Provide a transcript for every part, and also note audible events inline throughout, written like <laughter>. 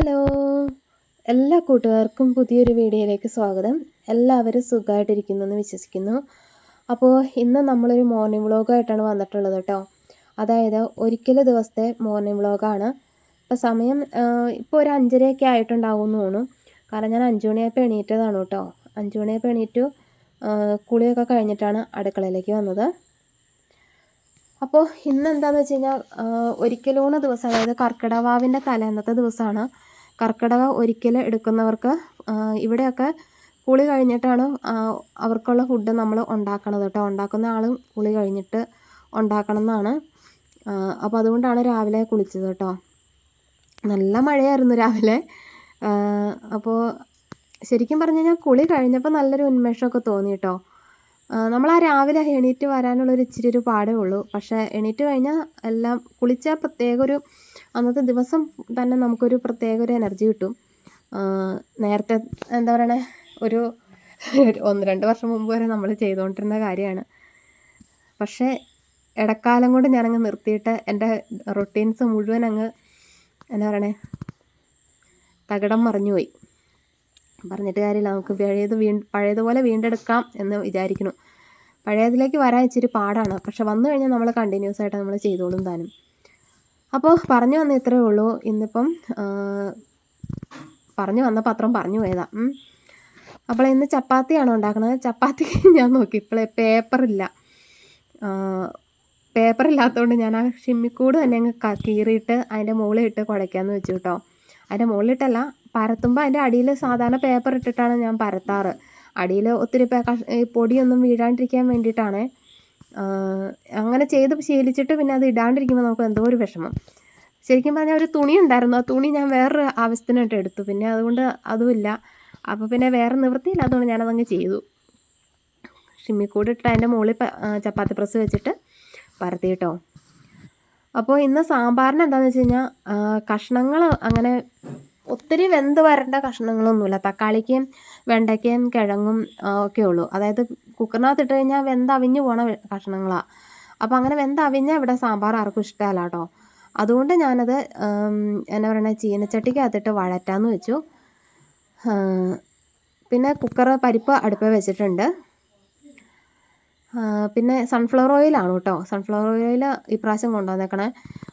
Hello. എല്ലാ കൂട്ടുകാർക്കും പുതിയൊരു വീഡിയോയിലേക്ക് സ്വാഗതം. എല്ലാവരും സുഖമായിട്ടിരിക്കുന്നു എന്ന് വിശ്വസിക്കുന്നു. അപ്പോൾ ഇന്ന് നമ്മളൊരു മോർണിംഗ് വ്ളോഗായിട്ടാണ് വന്നിട്ടുള്ളത് കേട്ടോ. അതായത് ഒരിക്കൽ ദിവസത്തെ മോർണിംഗ് വ്ളോഗാണ് ഇപ്പോൾ സമയം ഇപ്പോൾ ഒരു അഞ്ചരയൊക്കെ ആയിട്ടുണ്ടാവും തോന്നുന്നു. കാരണം ഞാൻ അഞ്ചുമണിയായി എണീറ്റതാണ് കേട്ടോ. അഞ്ചുമണിയായി എണീറ്റു കുളിയൊക്കെ കഴിഞ്ഞിട്ടാണ് അടുക്കളയിലേക്ക് വന്നത്. അപ്പോൾ ഇന്ന് എന്താണെന്ന് വെച്ച് കഴിഞ്ഞാൽ ഒരിക്കലൂണ് ദിവസം അതായത് കർക്കിടവാവിന്റെ തലേന്നത്തെ ദിവസമാണ്. കർക്കിടക ഒരിക്കൽ എടുക്കുന്നവർക്ക് ഇവിടെയൊക്കെ കുളി കഴിഞ്ഞിട്ടാണ് അവർക്കുള്ള ഫുഡ് നമ്മൾ ഉണ്ടാക്കണത് കേട്ടോ. ഉണ്ടാക്കുന്ന ആളും കുളി കഴിഞ്ഞിട്ട് ഉണ്ടാക്കണം എന്നാണ്. അപ്പോൾ അതുകൊണ്ടാണ് രാവിലെ കുളിച്ചത് കേട്ടോ. നല്ല മഴയായിരുന്നു രാവിലെ. അപ്പോൾ ശരിക്കും പറഞ്ഞു കഴിഞ്ഞാൽ കുളി കഴിഞ്ഞപ്പോൾ നല്ലൊരു ഉന്മേഷമൊക്കെ തോന്നി കേട്ടോ. നമ്മൾ ആ രാവിലെ എണീറ്റ് വരാനുള്ളൊരു ഇച്ചിരി ഒരു പാടേ ഉള്ളൂ. പക്ഷേ എണീറ്റ് കഴിഞ്ഞാൽ എല്ലാം കുളിച്ചാൽ പ്രത്യേക ഒരു അന്നത്തെ ദിവസം തന്നെ നമുക്കൊരു പ്രത്യേക ഒരു എനർജി കിട്ടും. നേരത്തെ എന്താ പറയണേ? ഒരു ഒന്ന് രണ്ട് വർഷം മുമ്പ് വരെ നമ്മൾ ചെയ്തുകൊണ്ടിരുന്ന കാര്യമാണ്. പക്ഷേ ഇടക്കാലം കൊണ്ട് ഞാനങ്ങ് നിർത്തിയിട്ട് എന്റെ റൊട്ടീൻസ് മുഴുവൻ അങ്ങ് എന്താ പറയണേ? തകിടം മറിഞ്ഞുപോയി പറഞ്ഞിട്ട് കാര്യമില്ല. നമുക്ക് പഴയത് വീ പഴയതുപോലെ വീണ്ടെടുക്കാം എന്ന് വിചാരിക്കണം പഴയതിലേക്ക് വരാൻ ഇച്ചിരി പാടാണ്. പക്ഷെ വന്നു കഴിഞ്ഞാൽ നമ്മൾ കണ്ടിന്യൂസ് ആയിട്ട് നമ്മൾ ചെയ്തോളും താനും. അപ്പോൾ പറഞ്ഞു വന്ന ഇത്രയേ ഉള്ളൂ. ഇന്നിപ്പം പറഞ്ഞു വന്ന പത്രം പറഞ്ഞു പോയതാ. അപ്പോൾ ഇന്ന് ചപ്പാത്തിയാണ് ഉണ്ടാക്കുന്നത് ചപ്പാത്തി <laughs> ഞാൻ നോക്കി. ഇപ്പോഴേ പേപ്പറില്ല. പേപ്പറില്ലാത്തതുകൊണ്ട് ഞാൻ ആ ഷിമ്മിക്കൂട് തന്നെ അങ്ങ് കീറിയിട്ട് അതിന്റെ മുകളിൽ ഇട്ട് കുഴയ്ക്കാമെന്ന് വെച്ചു കേട്ടോ അതിന്റെ മുകളിലിട്ടല്ല പരത്തുമ്പോൾ അതിന്റെ അടിയിൽ സാധാരണ പേപ്പർ ഇട്ടിട്ടാണ് ഞാൻ പരത്താറ്. അടിയിൽ ഒത്തിരി പൊടിയൊന്നും വീഴാണ്ടിരിക്കാൻ വേണ്ടിയിട്ടാണ്. അങ്ങനെ ചെയ്ത് ശീലിച്ചിട്ട് പിന്നെ അത് ഇടാണ്ടിരിക്കുമ്പോൾ നമുക്ക് എന്തോ ഒരു വിഷമം. ശരിക്കും പറഞ്ഞാൽ ഒരു തുണി ഉണ്ടായിരുന്നു. ആ തുണി ഞാൻ വേറൊരു ആവശ്യത്തിനായിട്ട് എടുത്തു. പിന്നെ അതുകൊണ്ട് അതുമില്ല അപ്പോൾ പിന്നെ വേറെ നിവൃത്തിയില്ലാത്തതുകൊണ്ട് ഞാനതങ്ങ് ചെയ്തു. ഷിമ്മിക്കൂട് ഇട്ട് അതിന്റെ മുകളിൽ ചപ്പാത്തി പ്രസ് വെച്ചിട്ട് പരത്തി കേട്ടോ. അപ്പോൾ ഇന്ന് സാമ്പാറിന് എന്താണെന്ന് വെച്ച് കഴിഞ്ഞാൽ കഷ്ണങ്ങൾ അങ്ങനെ ഒത്തിരി വെന്ത് വരേണ്ട കഷ്ണങ്ങളൊന്നുമില്ല. തക്കാളിക്കും വെണ്ടയ്ക്കയും കിഴങ്ങും ഒക്കെ ഉള്ളൂ. അതായത് കുക്കറിനകത്ത് ഇട്ട് കഴിഞ്ഞാൽ വെന്ത് അവിഞ്ഞു പോണ കഷ്ണങ്ങളാണ് അപ്പോൾ അങ്ങനെ വെന്ത് അവിഞ്ഞാൽ ഇവിടെ സാമ്പാർ ആർക്കും ഇഷ്ടമല്ല കേട്ടോ. അതുകൊണ്ട് ഞാനത് എന്നാ പറയുന്നത് ചീനച്ചട്ടിക്കകത്തിട്ട് വഴറ്റാന്ന് വെച്ചു. പിന്നെ കുക്കർ പരിപ്പ് അടുപ്പിൽ വെച്ചിട്ടുണ്ട്. പിന്നെ സൺഫ്ലവർ ഓയിലാണ് കേട്ടോ. സൺഫ്ലവർ ഓയിൽ ഇപ്രാവശ്യം കൊണ്ടുവന്നേക്കണേ.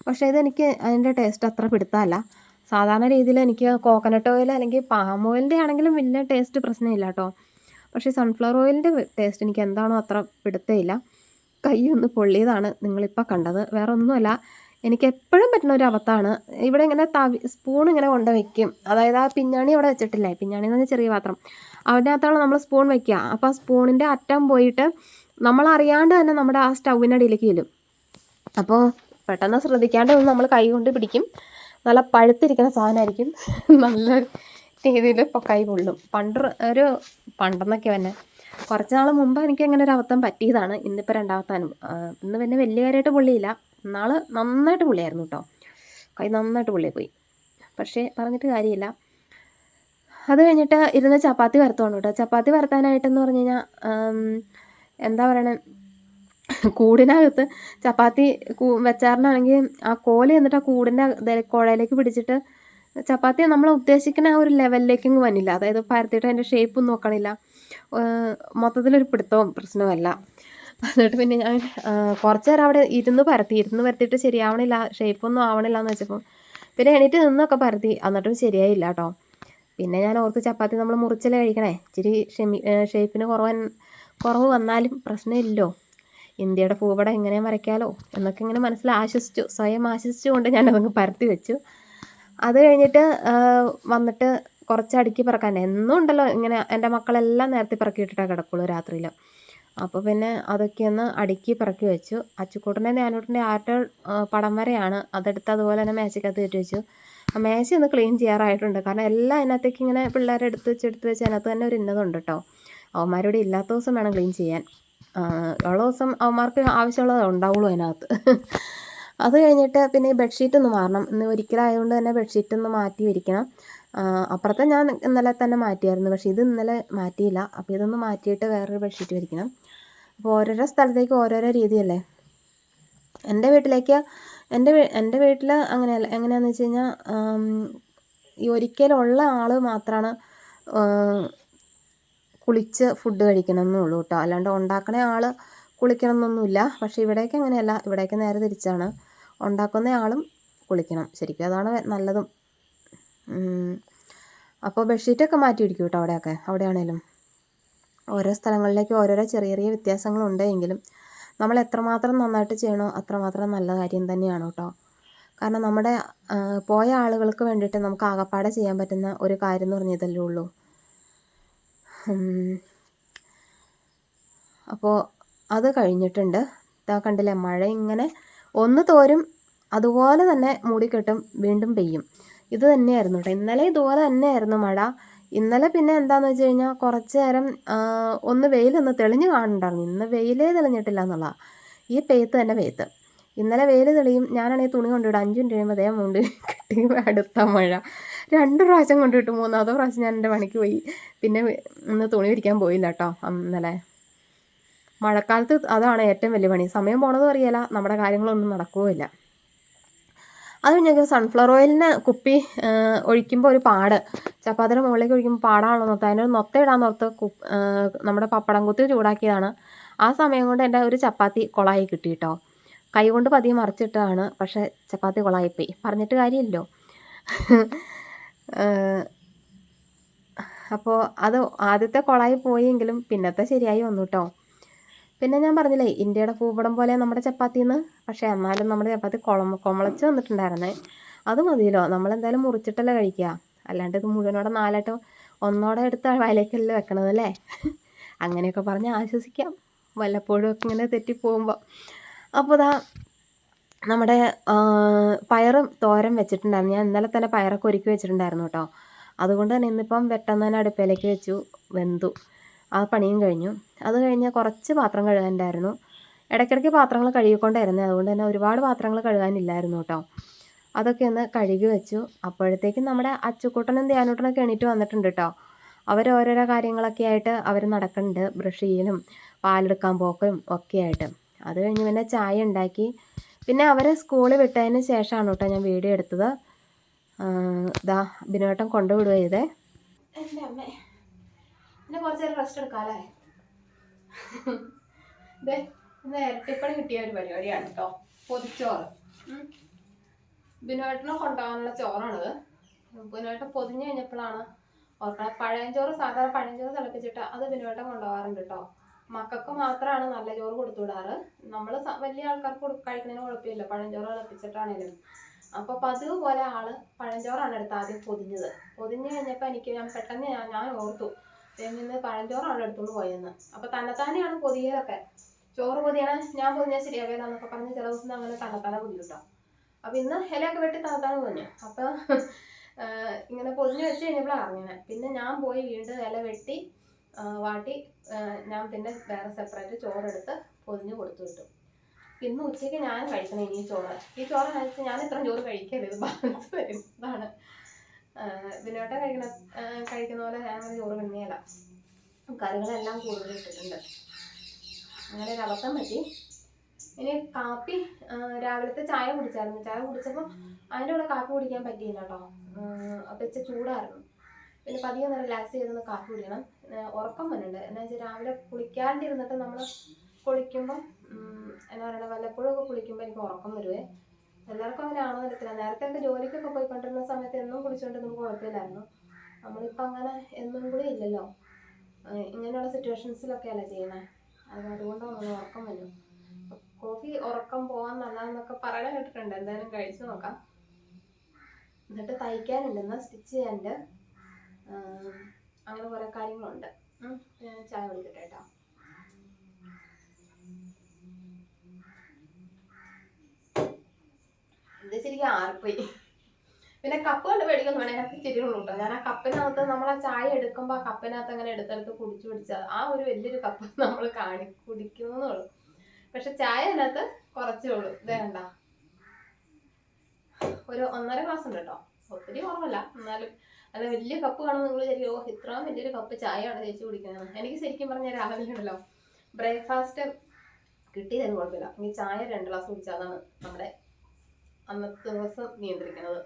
പക്ഷേ ഇതെനിക്ക് അതിന്റെ ടേസ്റ്റ് അത്ര പിടുത്തമല്ല. സാധാരണ രീതിയിൽ എനിക്ക് കോക്കനട്ട് ഓയിൽ അല്ലെങ്കിൽ പാം ഓയിലിന്റെ ആണെങ്കിലും വലിയ ടേസ്റ്റ് പ്രശ്നമില്ല കേട്ടോ. പക്ഷേ സൺഫ്ലവർ ഓയിലിന്റെ ടേസ്റ്റ് എനിക്ക് എന്താണോ അത്ര പിടുത്തയില്ല കൈ ഒന്ന് പൊള്ളിയതാണ് നിങ്ങളിപ്പോൾ കണ്ടത്. വേറെ ഒന്നുമല്ല എനിക്ക് എപ്പോഴും പറ്റുന്ന ഒരു അബദ്ധമാണ്. ഇവിടെ ഇങ്ങനെ തവി സ്പൂൺ ഇങ്ങനെ കൊണ്ട് വയ്ക്കും അതായത് ആ പിഞ്ഞാണി അവിടെ വെച്ചിട്ടില്ലേ? പിഞ്ഞാണി എന്ന് പറഞ്ഞാൽ ചെറിയ പാത്രം. അതിനകത്താണ് നമ്മൾ സ്പൂൺ വയ്ക്കുക അപ്പോൾ ആ സ്പൂണിന്റെ അറ്റം പോയിട്ട് നമ്മളറിയാണ്ട് തന്നെ നമ്മുടെ ആ സ്റ്റൗവിന്റെ അടിയിലേക്ക് ചെല്ലും അപ്പോൾ പെട്ടെന്ന് ശ്രദ്ധിക്കാണ്ട് നമ്മൾ കൈ കൊണ്ട് പിടിക്കും. നല്ല പഴുത്തിരിക്കുന്ന സാധനമായിരിക്കും. നല്ല രീതിയിൽ പൊക്കായി പൊള്ളും. പണ്ട് ഒരു പണ്ടെന്നൊക്കെ തന്നെ. കുറച്ച് നാൾ മുമ്പ് എനിക്ക് അങ്ങനെ ഒരു അബദ്ധം പറ്റിയതാണ്. ഇന്നിപ്പോൾ രണ്ടാമത്താനും ഇന്ന് പിന്നെ വലിയ കാര്യമായിട്ട് പൊള്ളിയില്ല. നാൾ നന്നായിട്ട് പൊള്ളിയായിരുന്നു കേട്ടോ കൈ നന്നായിട്ട് പൊള്ളിയെ പോയി. പക്ഷേ പറഞ്ഞിട്ട് കാര്യമില്ല. അത് കഴിഞ്ഞിട്ട് ഇരുന്ന് ചപ്പാത്തി വറുത്തോണ്ട് കേട്ടോ ചപ്പാത്തി വരത്താനായിട്ടെന്ന് പറഞ്ഞു കഴിഞ്ഞാൽ എന്താ പറയണേ? കൂടിനകത്ത് ചപ്പാത്തി വെച്ചാറിനാണെങ്കിൽ ആ കോൽ എന്നിട്ട് ആ കൂടിന്റെ കുഴയിലേക്ക് പിടിച്ചിട്ട് ചപ്പാത്തി നമ്മൾ ഉദ്ദേശിക്കുന്ന ആ ഒരു ലെവലിലേക്കും വന്നില്ല. അതായത് പരത്തിയിട്ട് അതിന്റെ ഷേപ്പ് നോക്കണില്ല. മൊത്തത്തിലൊരു പിടുത്തവും പ്രശ്നമല്ല എന്നിട്ട് പിന്നെ ഞാൻ കുറച്ച് നേരം അവിടെ ഇരുന്ന് പരത്തി. ഇരുന്ന് പരത്തിയിട്ട് ശരിയാവണില്ല ഷേപ്പൊന്നും ആവണില്ല എന്ന് വെച്ചപ്പോൾ പിന്നെ എണീറ്റ് നിന്നൊക്കെ പരത്തി. എന്നിട്ടും ശരിയായില്ല കേട്ടോ പിന്നെ ഞാൻ ഓർത്ത് ചപ്പാത്തി നമ്മൾ മുറിച്ചല്ലേ കഴിക്കണേ? ഇച്ചിരി ഷെമി ഷേപ്പിന് കുറവൻ കുറവ് വന്നാലും പ്രശ്നമില്ലല്ലോ ഇന്ത്യയുടെ ഭൂപടം എങ്ങനെ വരയ്ക്കാലോ എന്നൊക്കെ ഇങ്ങനെ മനസ്സിൽ ആശ്വസിച്ചു സ്വയം ആശ്വസിച്ചുകൊണ്ട് ഞാനതങ്ങ് പരത്തി വെച്ചു. അത് കഴിഞ്ഞിട്ട് വന്നിട്ട് കുറച്ച് അടുക്കി പറക്കാൻ. എന്നും ഉണ്ടല്ലോ ഇങ്ങനെ എന്റെ മക്കളെല്ലാം നേരത്തെ പറക്കിയിട്ടിട്ടാണ് കിടക്കുള്ളൂ രാത്രിയിൽ അപ്പോൾ പിന്നെ അതൊക്കെ ഒന്ന് അടുക്കി പറക്കി വെച്ചു. അച്ചുക്കൂട്ടന്റെ ഞാനൂട്ടന്റെ ആരുടെ പടം വരെയാണ് അതെടുത്ത് അതുപോലെ തന്നെ മേശക്കകത്ത് കയറ്റി വെച്ചു. ആ മേശ ഒന്ന് ക്ലീൻ ചെയ്യാറായിട്ടുണ്ട്. കാരണം എല്ലാം അതിനകത്തേക്ക് ഇങ്ങനെ പിള്ളേരെ എടുത്ത് വെച്ച് എടുത്ത് വെച്ച് അതിനകത്ത് തന്നെ ഒരു ഇന്നതുണ്ട് കേട്ടോ അവന്മാരോട് ഇല്ലാത്ത ദിവസം വേണം ക്ലീൻ ചെയ്യാൻ. ഉള്ള ദിവസം അവന്മാർക്ക് ആവശ്യമുള്ളത് ഉണ്ടാവുള്ളൂ അതിനകത്ത്. അത് കഴിഞ്ഞിട്ട് പിന്നെ ഈ ബെഡ്ഷീറ്റ് ഒന്ന് മാറണം. ഇന്ന് ഒരിക്കലായതുകൊണ്ട് തന്നെ ബെഡ്ഷീറ്റ് ഒന്ന് മാറ്റി വിരിക്കണം അപ്പുറത്തെ ഞാൻ ഇന്നലെ തന്നെ മാറ്റിയായിരുന്നു. പക്ഷേ ഇത് ഇന്നലെ മാറ്റിയില്ല. അപ്പോൾ ഇതൊന്ന് മാറ്റിയിട്ട് വേറൊരു ബെഡ്ഷീറ്റ് വിരിക്കണം അപ്പോൾ ഓരോരോ സ്ഥലത്തേക്ക് ഓരോരോ രീതിയല്ലേ? എന്റെ വീട്ടിലേക്ക് എന്റെ എന്റെ വീട്ടിൽ അങ്ങനെയല്ല എങ്ങനെയാണെന്ന് വെച്ച് കഴിഞ്ഞാൽ ഈ ഒരിക്കലുള്ള ആൾ മാത്രമാണ് കുളിച്ച് ഫുഡ് കഴിക്കണം എന്നുള്ളൂ കേട്ടോ അല്ലാണ്ട് ഉണ്ടാക്കണ ആൾ കുളിക്കണം എന്നൊന്നുമില്ല പക്ഷേ ഇവിടേക്ക് അങ്ങനെയല്ല. ഇവിടേക്ക് നേരെ തിരിച്ചാണ്. ഉണ്ടാക്കുന്ന ആളും കുളിക്കണം. ശരിക്കും അതാണ് നല്ലതും. അപ്പോൾ ബെഡ്ഷീറ്റൊക്കെ മാറ്റി ഇരിക്കും കേട്ടോ അവിടെയൊക്കെ. അവിടെയാണേലും. ഓരോ സ്ഥലങ്ങളിലേക്ക് ഓരോരോ ചെറിയ ചെറിയ വ്യത്യാസങ്ങളുണ്ട് എങ്കിലും നമ്മൾ എത്രമാത്രം നന്നായിട്ട് ചെയ്യണോ അത്രമാത്രം നല്ല കാര്യം തന്നെയാണ് കേട്ടോ കാരണം നമ്മുടെ പോയ ആളുകൾക്ക് വേണ്ടിയിട്ട് നമുക്ക് ആകപ്പാടെ ചെയ്യാൻ പറ്റുന്ന ഒരു കാര്യം എന്ന് പറഞ്ഞതല്ലേ ഉള്ളൂ. അപ്പോൾ അത് കഴിഞ്ഞിട്ടുണ്ട്. ഇതാ കണ്ടില്ലേ മഴ ഇങ്ങനെ ഒന്ന് തോരും അതുപോലെ തന്നെ മൂടിക്കെട്ടും വീണ്ടും പെയ്യും. ഇത് തന്നെയായിരുന്നു കേട്ടോ. ഇന്നലെ ഇതുപോലെ തന്നെയായിരുന്നു മഴ. ഇന്നലെ പിന്നെ എന്താണെന്ന് വെച്ച് കഴിഞ്ഞാൽ കുറച്ച് നേരം ഒന്ന് വെയിലൊന്ന് തെളിഞ്ഞ് കാണുന്നുണ്ടായിരുന്നു ഇന്ന് വെയിലേ തെളിഞ്ഞിട്ടില്ല എന്നുള്ള ഈ പെയ്ത്ത് തന്നെ പെയ്ത്ത്. ഇന്നലെ വെയിൽ തെളിയും ഞാനാണെങ്കിൽ തുണി കൊണ്ടുവിടും. അഞ്ച് മിനിറ്റ് കഴിയുമ്പോൾ അതേ മുണ്ട് കിട്ടി അടുത്ത മഴ. രണ്ട് പ്രാവശ്യം കൊണ്ടിട്ട് മൂന്നാമത്തെ പ്രാവശ്യം ഞാൻ എന്റെ പണിക്ക് പോയി. പിന്നെ ഇന്ന് തുണി വിരിക്കാൻ പോയില്ല കേട്ടോ ഇന്നലെ. മഴക്കാലത്ത് അതാണ് ഏറ്റവും വലിയ പണി. സമയം പോണതും അറിയില്ല നമ്മുടെ കാര്യങ്ങളൊന്നും നടക്കുകയില്ല അത് കഴിഞ്ഞ് സൺഫ്ലവർ ഓയിലിന് കുപ്പി ഒഴിക്കുമ്പോൾ ഒരു പാട്. ചപ്പാത്തിന്റെ മുകളിലേക്ക് ഒഴിക്കുമ്പോൾ പാടാണല്ലോ നൊത്ത അതിനൊരു നൊത്ത ഇടാൻ ഓർത്ത് നമ്മുടെ പപ്പടം കുത്തി ചൂടാക്കിയതാണ്. ആ സമയം കൊണ്ട് എന്റെ ഒരു ചപ്പാത്തി കൊളായി കിട്ടി കേട്ടോ. കൈ കൊണ്ട് പതിയെ മറിച്ചിട്ടതാണ് പക്ഷേ ചപ്പാത്തി കൊളായിപ്പോയി. പറഞ്ഞിട്ട് കാര്യമില്ലല്ലോ. അപ്പോൾ അത് ആദ്യത്തെ കുളമായി പോയെങ്കിലും പിന്നത്തെ ശരിയായി വന്നു കേട്ടോ പിന്നെ ഞാൻ പറഞ്ഞില്ലേ ഇന്ത്യയുടെ ഭൂപടം പോലെ നമ്മുടെ ചപ്പാത്തിന്ന്. പക്ഷേ എന്നാലും നമ്മുടെ ചപ്പാത്തി കുളം കുമളച്ച് വന്നിട്ടുണ്ടായിരുന്നേ. അത് മതിയല്ലോ നമ്മളെന്തായാലും മുറിച്ചിട്ടല്ലേ കഴിക്കുക. അല്ലാണ്ട് ഇത് മുഴുവനോടെ നാലായിട്ട് ഒന്നോടെ എടുത്ത് വയലേക്കല്ലേ വെക്കണത് അല്ലേ? അങ്ങനെയൊക്കെ പറഞ്ഞ് ആശ്വസിക്കാം. വല്ലപ്പോഴും ഒക്കെ ഇങ്ങനെ തെറ്റിപ്പോകുമ്പോൾ അപ്പോൾ ഇതാ നമ്മുടെ പയറും തോരൻ വെച്ചിട്ടുണ്ടായിരുന്നു. ഞാൻ ഇന്നലെ തന്നെ പയറൊക്കെ ഒരുക്കി വെച്ചിട്ടുണ്ടായിരുന്നു കേട്ടോ. അതുകൊണ്ട് തന്നെ ഇന്നിപ്പം പെട്ടെന്ന് തന്നെ അടുപ്പിലേക്ക് വെച്ചു വെന്തു. ആ പണിയും കഴിഞ്ഞു. അത് കഴിഞ്ഞ് കുറച്ച് പാത്രം കഴുകാനുണ്ടായിരുന്നു. ഇടയ്ക്കിടയ്ക്ക് പാത്രങ്ങൾ കഴുകിക്കൊണ്ടായിരുന്നു. അതുകൊണ്ട് തന്നെ ഒരുപാട് പാത്രങ്ങൾ കഴുകാനില്ലായിരുന്നു കേട്ടോ. അതൊക്കെ ഒന്ന് കഴുകി വെച്ചു. അപ്പോഴത്തേക്കും നമ്മുടെ അച്ചുക്കൂട്ടനും ധ്യാനൂട്ടനൊക്കെ എണീറ്റ് വന്നിട്ടുണ്ട് കേട്ടോ. അവർ ഓരോരോ കാര്യങ്ങളൊക്കെ ആയിട്ട് അവർ നടക്കുന്നുണ്ട്. ബ്രഷ് ചെയ്യലും പാലെടുക്കാൻ പോക്കും ഒക്കെ ആയിട്ട്. അത് കഴിഞ്ഞ് പിന്നെ ചായ ഉണ്ടാക്കി. പിന്നെ അവരെ സ്കൂളിൽ വിട്ടതിന് ശേഷമാണ് കേട്ടോ ഞാൻ വീഡിയോ എടുത്തത്. ഇതാ ബിനോട്ടം കൊണ്ടുവിടുക ചെയ്തേ. കുറച്ച് നേരം റെസ്റ്റ് എടുക്കാമല്ലേ ഇതേ ഇരട്ടിപ്പണി കിട്ടിയ ഒരു പരിപാടിയാണ് കേട്ടോ പൊതിച്ചോറ്. ബിനോട്ടിനെ കൊണ്ടുപോകാനുള്ള ചോറാണിത്. ബിനോട്ടം പൊതിഞ്ഞു കഴിഞ്ഞപ്പോഴാണ് ഓർക്കണം പഴയഞ്ചോറ് സാധാരണ പഴയഞ്ചോറ് തിളപ്പിച്ചിട്ട് അത് ബിനോട്ടം കൊണ്ടുപോകാറുണ്ട് കേട്ടോ മക്കൾക്ക് മാത്രമാണ് നല്ല ചോറ് കൊടുത്തു വിടാറ് നമ്മൾ വലിയ ആൾക്കാർക്ക് കഴിക്കുന്നതിന് കുഴപ്പമില്ല. പഴഞ്ചോറ് തിളപ്പിച്ചിട്ടാണേലും അപ്പോൾ പതിവ് പോലെ ആൾ പഴഞ്ചോറാണ് എടുത്ത് ആദ്യം പൊതിഞ്ഞത്. പൊതിഞ്ഞു കഴിഞ്ഞപ്പോൾ എനിക്ക് ഞാൻ പെട്ടെന്ന് ഞാൻ ഞാൻ ഓർത്തു. നിന്ന് പഴഞ്ചോറാണ് എടുത്തുകൊണ്ട് പോയെന്ന്. അപ്പോൾ തന്നെത്താനെയാണ് പൊതിയലൊക്കെ. ചോറ് പൊതിയാണ് ഞാൻ പൊതിഞ്ഞാൽ ശരിയാവില്ല എന്നൊക്കെ പറഞ്ഞ് ചില ദിവസം അങ്ങനെ തന്നെത്താനെ പൊതി കേട്ടോ അപ്പോൾ ഇന്ന് ഇലയൊക്കെ വെട്ടി തന്നെത്താനെ പൊതിഞ്ഞു. അപ്പോൾ ഇങ്ങനെ പൊതിഞ്ഞു വെച്ച് കഴിഞ്ഞപ്പോഴാണ് അറിഞ്ഞത്. പിന്നെ ഞാൻ പോയി വീണ്ടും ഇല വെട്ടി വാട്ടി ഞാൻ പിന്നെ വേറെ സെപ്പറേറ്റ് ചോറെടുത്ത് പൊതിഞ്ഞ് കൊടുത്തു വിട്ടു. ഇന്ന് ഉച്ചയ്ക്ക് ഞാൻ കഴിക്കണം ഇനി ചോറ്. ഈ ചോറ് കഴിച്ച് ഞാൻ ഇത്രയും ചോറ് കഴിക്കരുത്. ബാലൻസ് വരും ഇതാണ് ഇതിനോട്ടെ കഴിക്കണ കഴിക്കുന്ന പോലെ ഞാൻ ചോറ് പിന്നെയല്ല കറികളെല്ലാം കൂടുതൽ ഇട്ടിട്ടുണ്ട്. അങ്ങനെ ഒരു അബദ്ധം പറ്റി. ഇനി കാപ്പി രാവിലത്തെ ചായ കുടിച്ചായിരുന്നു. ചായ കുടിച്ചപ്പോൾ അതിന്റെ കൂടെ കാപ്പി കുടിക്കാൻ പറ്റിയില്ല കേട്ടോ അപ്പം ഇച്ചിരി ചൂടായിരുന്നു. പിന്നെ പതിയെ ഒന്ന് റിലാക്സ് ചെയ്തൊന്ന് കാപ്പി കുടിക്കണം. ഉറക്കം വരുന്നുണ്ട് എന്നാ വെച്ചാൽ രാവിലെ കുളിക്കാണ്ടിരുന്നിട്ട് നമ്മൾ കുളിക്കുമ്പം എന്താ പറയുക വല്ലപ്പോഴും ഒക്കെ കുളിക്കുമ്പോൾ എനിക്ക് ഉറക്കം വരുവേ. എല്ലാവർക്കും അങ്ങനെ ആണോ അറിയത്തില്ല. നേരത്തെ ഒക്കെ ജോലിക്കൊക്കെ പോയിക്കൊണ്ടിരുന്ന സമയത്ത് എന്നും കുളിച്ചുകൊണ്ട് നമുക്ക് കുഴപ്പമില്ലായിരുന്നു. നമ്മളിപ്പോൾ അങ്ങനെ എന്നും കൂടി ഇല്ലല്ലോ. ഇങ്ങനെയുള്ള സിറ്റുവേഷൻസിലൊക്കെ അല്ലേ ചെയ്യുന്നത് അത് അതുകൊണ്ടാണ് നമ്മൾ ഉറക്കം വരും കോഫി ഉറക്കം പോകാൻ നല്ലതെന്നൊക്കെ പറയണ കേട്ടിട്ടുണ്ട്. എന്തായാലും കഴിച്ചു നോക്കാം. എന്നിട്ട് തയ്ക്കാനുണ്ട്. എന്നാൽ സ്റ്റിച്ച് ചെയ്യാനുണ്ട്. അങ്ങനെ കുറേ കാര്യങ്ങളുണ്ട്. ചായ കുടിക്കട്ടെ കേട്ടോ ഇത് ശരിക്കും ആർപ്പോയി പിന്നെ കപ്പ് കൊണ്ട് മേടിക്കുന്നു വേണേ എനിക്ക് കേട്ടോ. ഞാൻ ആ കപ്പിനകത്ത് നമ്മൾ ആ ചായ എടുക്കുമ്പോൾ ആ കപ്പിനകത്ത് അങ്ങനെ എടുത്തെടുത്ത് കുടിച്ചു കുടിച്ചത് ആ ഒരു വലിയൊരു കപ്പ് നമ്മൾ കാണി കുടിക്കുന്നുള്ളൂ പക്ഷെ ചായ അതിനകത്ത് കുറച്ചേ ഉള്ളൂ. ഇതേ കണ്ട. ഒരു ഒന്നര ഗ്ലാസ് ഉണ്ട് കേട്ടോ. ഒത്തിരി കുറവല്ല. എന്നാലും അല്ല വലിയ കപ്പ് കാണുമ്പോൾ നിങ്ങൾ വിചാരിക്കും ഓ ഇത്രയും വലിയൊരു കപ്പ് ചായയാണ് ചേച്ചി കുടിക്കുന്നത് എനിക്ക് ശരിക്കും പറഞ്ഞാൽ രാവിലെ ഉണ്ടല്ലോ. ബ്രേക്ക്ഫാസ്റ്റ് കിട്ടിയതിന് കുഴപ്പമില്ല. ഇനി ചായ രണ്ട് ഗ്ലാസ് കുടിച്ചാലാണ് നമ്മുടെ അന്നത്തെ ദിവസം നിയന്ത്രിക്കുന്നത്.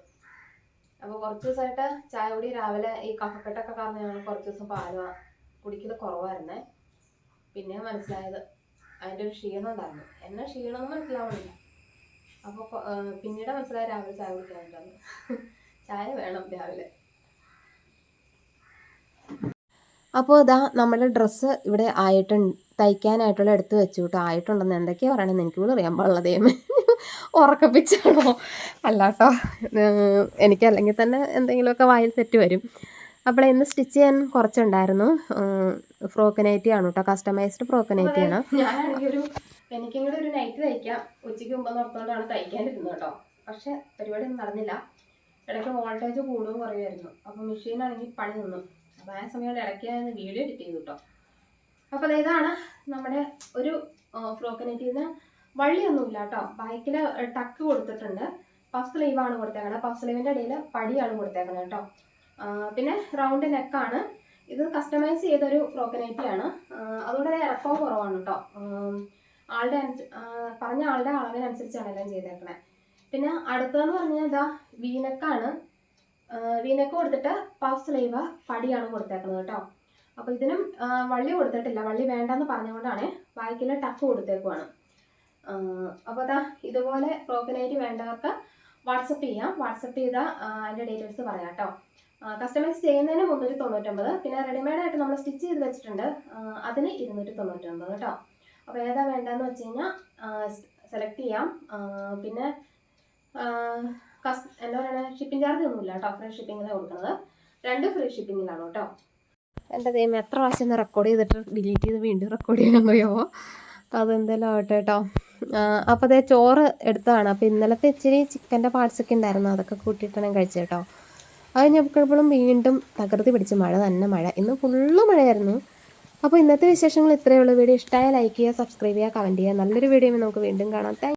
അപ്പോൾ കുറച്ച് ദിവസമായിട്ട് ചായ കൂടി രാവിലെ ഈ കഫക്കെട്ടൊക്കെ കാരണം ഞങ്ങൾ കുറച്ച് ദിവസം വാ- കുടിക്കൽ കുറവായിരുന്നേ. പിന്നെ മനസ്സിലായത് അതിന്റെ ഒരു ക്ഷീണം ഉണ്ടായിരുന്നു. എന്നെ ക്ഷീണം മനസ്സിലാവുന്നില്ല അപ്പോൾ പിന്നീട് മനസ്സിലായ രാവിലെ ചായ കുടിക്കാൻ ചായ വേണം രാവിലെ. അപ്പോൾ ഇതാ നമ്മുടെ ഡ്രസ്സ് ഇവിടെ ആയിട്ടുണ്ട് തയ്ക്കാനായിട്ടുള്ള എടുത്ത് വെച്ചു കേട്ടോ ആയിട്ടുണ്ടെന്ന് എന്തൊക്കെയാണ് പറയണമെന്ന് എനിക്ക് പോലും അറിയാൻ പാടില്ല. ദൈവമേ. ഉറക്കപ്പിച്ചാണോ? അല്ലാട്ടോ. എനിക്കല്ലെങ്കിൽ എനിക്ക് അല്ലെങ്കിൽ തന്നെ എന്തെങ്കിലുമൊക്കെ വായിൽ തെറ്റ് വരും. അപ്പോൾ ഇന്ന് സ്റ്റിച്ച് ചെയ്യാൻ കുറച്ചുണ്ടായിരുന്നു. ഫ്രോക്ക് ആണ് കേട്ടോ. കസ്റ്റമൈസ്ഡ് ഫ്രോക്ക് നൈറ്റി ആണ്. ഞാനാണെങ്കിൽ ഒരു എനിക്കും കൂടെ ഒരു നൈറ്റ് തയ്ക്കാം. ഉച്ചയ്ക്ക് മുമ്പ് നിർത്തുകൊണ്ടാണ് തയ്ക്കാനിരുന്നത് കേട്ടോ. പക്ഷെ പരിപാടി ഒന്നും നടന്നില്ല. ഇടയ്ക്ക് വോൾട്ടേജ് കൂടുകയും കുറയുമായിരുന്നു. അപ്പോൾ മെഷീനാണെങ്കിൽ പണി നിന്നു. അപ്പോൾ ആ സമയം ഇടയ്ക്ക് വീഡിയോ എഡിറ്റ് ചെയ്തു കേട്ടോ അപ്പോൾ ഇതാണ് നമ്മുടെ ഒരു ഫ്രോക്കനെറ്റ് ചെയ്യുന്ന വള്ളിയൊന്നുമില്ല കേട്ടോ ബാക്കിൽ ടക്ക് കൊടുത്തിട്ടുണ്ട്. പഫ് സ്ലീവാണ് കൊടുത്തേക്കുന്നത് പഫ് സ്ലീവിന്റെ ഇടയിൽ പടിയാണ് കൊടുത്തേക്കുന്നത് കേട്ടോ പിന്നെ റൗണ്ട് നെക്കാണ് ഇത് കസ്റ്റമൈസ് ചെയ്തൊരു ഫ്രോക്ക് ആണ്. അതുകൊണ്ട് തന്നെ ഇറക്കവും കുറവാണ് കേട്ടോ ആളുടെ പറഞ്ഞ ആളുടെ അളവിനനുസരിച്ചാണ് എല്ലാം ചെയ്തേക്കണേ. പിന്നെ അടുത്തതെന്ന് പറഞ്ഞാൽ ഇതാ വീനക്കാണ് വീനക്ക് കൊടുത്തിട്ട് പഫ് സ്ലീവ് പടിയാണ് കൊടുത്തേക്കുന്നത് കേട്ടോ. അപ്പോൾ ഇതിനും വള്ളി കൊടുത്തിട്ടില്ല. വള്ളി വേണ്ടെന്ന് പറഞ്ഞുകൊണ്ടാണ് ബാക്കിൽ ടക്ക് കൊടുത്തേക്കുവാണ്. അപ്പോൾ അതാ ഇതുപോലെ ഫ്രോക്ക് നൈറ്റ് വേണ്ടവർക്ക് വാട്സപ്പ് ചെയ്യാം. വാട്സപ്പ് ചെയ്ത അതിന്റെ ഡീറ്റെയിൽസ് പറയാം കേട്ടോ. കസ്റ്റമൈസ് ചെയ്യുന്നതിന് മുന്നൂറ്റി തൊണ്ണൂറ്റൊമ്പത്. പിന്നെ റെഡിമെയ്ഡ് ആയിട്ട് നമ്മൾ സ്റ്റിച്ച് ചെയ്ത് വെച്ചിട്ടുണ്ട്. അതിന് ഇരുന്നൂറ്റി തൊണ്ണൂറ്റൊമ്പത് കേട്ടോ. അപ്പോൾ ഏതാ വേണ്ടതെന്ന് വെച്ച് കഴിഞ്ഞാൽ സെലക്ട് ചെയ്യാം. പിന്നെ കസ് എന്താ ഷിപ്പിംഗ് ചാർജ് ഒന്നുമില്ല കേട്ടോ. ഫ്രീ ഷിപ്പിങ്ങിലാണ് കൊടുക്കുന്നത്. രണ്ട് ഫ്രീ ഷിപ്പിങ്ങിലാണ് കേട്ടോ. എന്റെ ദൈവം എത്ര പ്രാവശ്യം റെക്കോർഡ് ചെയ്തിട്ട് ഡിലീറ്റ് ചെയ്ത് വീണ്ടും റെക്കോർഡ് ചെയ്യണമെന്നറിയാമോ അതെന്തെങ്കിലും ആവട്ടെ കേട്ടോ. അപ്പോൾ അതേ ചോറ് എടുത്തതാണ്. അപ്പോൾ ഇന്നലത്തെ ഇച്ചിരി ചിക്കന്റെ പാർട്സൊക്കെ ഉണ്ടായിരുന്നു. അതൊക്കെ കൂട്ടിയിട്ടാണ് കഴിച്ചത് കേട്ടോ. അത് കഴിഞ്ഞപ്പോഴും വീണ്ടും തകർത്തി പിടിച്ച് മഴ തന്നെ മഴ. ഇന്ന് ഫുള്ള് മഴയായിരുന്നു. അപ്പോൾ ഇന്നത്തെ വിശേഷങ്ങൾ ഇത്രയേ ഉള്ളൂ. വീഡിയോ ഇഷ്ടമായ ലൈക്ക് ചെയ്യുക സബ്സ്ക്രൈബ് ചെയ്യുക കമന്റ് ചെയ്യുക. നല്ലൊരു വീഡിയോ നമുക്ക് വീണ്ടും കാണാം.